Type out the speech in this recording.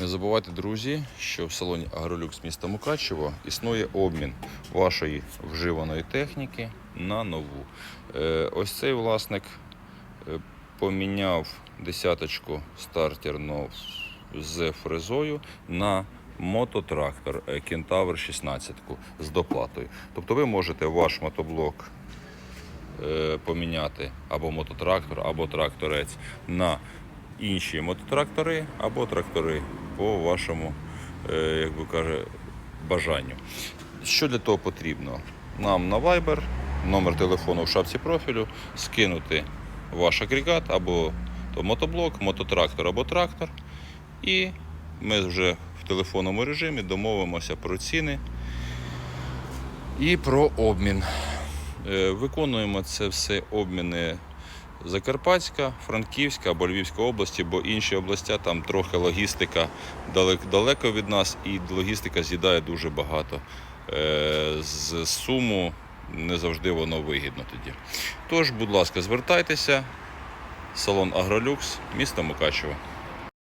Не забувайте, друзі, що в салоні Агролюкс міста Мукачево існує обмін вашої вживаної техніки на нову. Е, Ось цей власник е, поміняв десяточку стартерну з фрезою на мототрактор е, Кентавр 16 з доплатою. Тобто ви можете ваш мотоблок поміняти або мототрактор, або тракторець на інші мототрактори або трактори по вашому, е, як би каже, бажанню. Що для того потрібно? Нам на Viber, номер телефону в шапці профілю, скинути ваш агрегат або то мотоблок, мототрактор або трактор. І ми вже в телефонному режимі домовимося про ціни і про обмін. Е, Виконуємо це все обміни Закарпатська, Франківська або Львівська області, бо інші області там трохи логістика далеко, від нас, і логістика з'їдає дуже багато. Е, З суму не завжди воно вигідно тоді. Тож, будь ласка, звертайтеся. Салон Агролюкс, місто Мукачево.